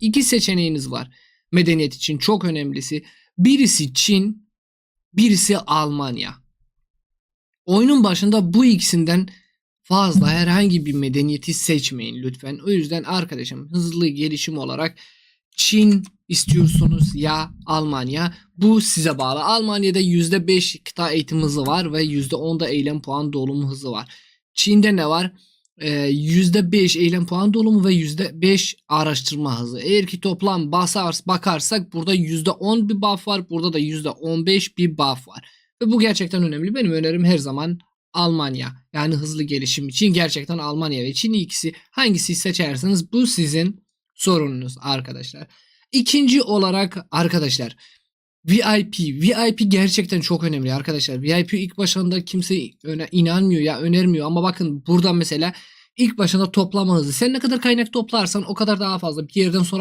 İki seçeneğiniz var medeniyet için çok önemlisi. Birisi Çin, birisi Almanya. Oyunun başında bu ikisinden fazla herhangi bir medeniyeti seçmeyin lütfen. O yüzden arkadaşım hızlı gelişim olarak Çin istiyorsunuz ya Almanya. Bu size bağlı. Almanya'da %5 kıta eğitim hızı var ve %10'da eylem puan dolumu hızı var. Çin'de ne var? Ee, %5 eylem puan dolumu ve %5 araştırma hızı. Eğer ki toplam basar, bakarsak burada %10 bir buff var. Burada da %15 bir buff var. Ve bu gerçekten önemli. Benim önerim her zaman Almanya. Yani hızlı gelişim için gerçekten Almanya ve Çin ikisi hangisi seçerseniz bu sizin sorununuz arkadaşlar. İkinci olarak arkadaşlar VIP. VIP gerçekten çok önemli arkadaşlar. VIP ilk başında kimse öne inanmıyor ya önermiyor ama bakın burada mesela ilk başında toplama hızı. Sen ne kadar kaynak toplarsan o kadar daha fazla bir yerden sonra